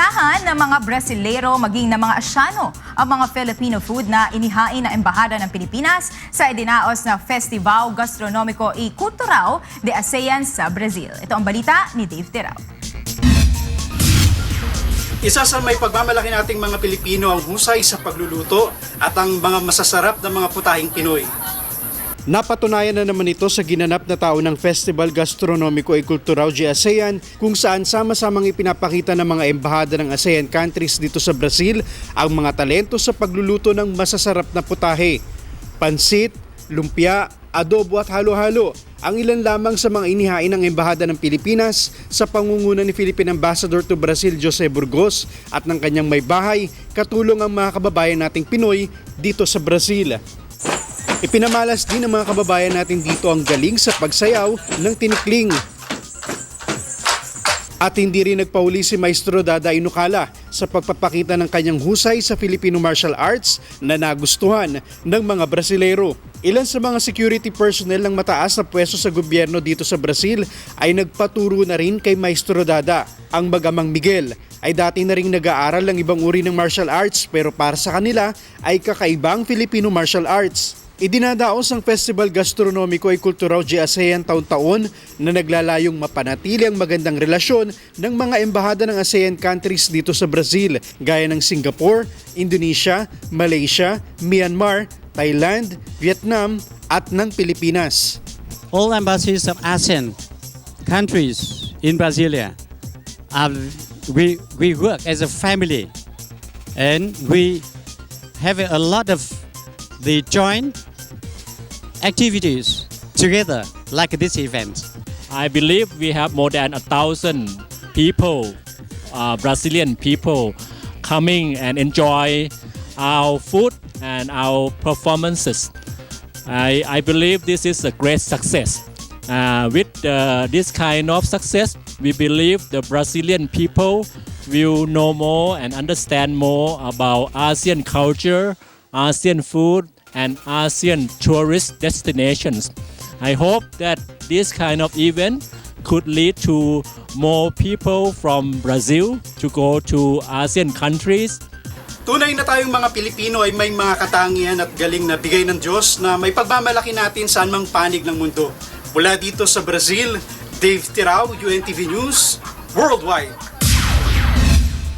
Inilalahan ng mga Brasileiro maging ng mga Asyano ang mga Filipino food na inihain ng Embahada ng Pilipinas sa idinaos na Festival Gastronomico y Cultural de ASEAN sa Brazil. Ito ang balita ni Dave Terao. Isa sa may pagmamalaki nating mga Pilipino ang husay sa pagluluto at ang mga masasarap na mga putahing Pinoy. Napatunayan na naman ito sa ginanap na taon ng Festival Gastronomico e Cultural de ASEAN kung saan sama-samang ipinapakita ng mga embahada ng ASEAN countries dito sa Brazil ang mga talento sa pagluluto ng masasarap na putahe. Pansit, lumpia, adobo at halo-halo ang ilan lamang sa mga inihain ng Embahada ng Pilipinas sa pangunguna ni Philippine Ambassador to Brazil Jose Burgos at ng kanyang may bahay katulong ang mga kababayan nating Pinoy dito sa Brazil. Ipinamalas din ng mga kababayan natin dito ang galing sa pagsayaw ng tinikling. At hindi rin nagpauli si Maestro Dada Inukala sa pagpapakita ng kanyang husay sa Filipino martial arts na nagustuhan ng mga Brasilero. Ilan sa mga security personnel ng mataas na pwesto sa gobyerno dito sa Brazil ay nagpaturo na rin kay Maestro Dada. Ang magamang Miguel ay dati na rin nag-aaral ng ibang uri ng martial arts pero para sa kanila ay kakaibang Filipino martial arts. Idinadaos ang Festival Gastronomico ay Kultural de ASEAN taon-taon na naglalayong mapanatili ang magandang relasyon ng mga embahada ng ASEAN countries dito sa Brazil, gaya ng Singapore, Indonesia, Malaysia, Myanmar, Thailand, Vietnam at ng Pilipinas. all embassies of ASEAN countries in Brasilia are we we work as a family and we have a lot of the joint activities together like this event. I believe we have more than a thousand people, uh, Brazilian people, coming and enjoy our food and our performances. I, I believe this is a great success. Uh, with uh, this kind of success, we believe the Brazilian people will know more and understand more about ASEAN culture, ASEAN food, and ASEAN tourist destinations. I hope that this kind of event could lead to more people from Brazil to go to ASEAN countries Tunay na tayong mga Pilipino ay may mga katangian at galing na bigay ng Diyos na may pagmamalaki natin saan mang panig ng mundo. Mula dito sa Brazil, Dave Tirao, UNTV News, Worldwide.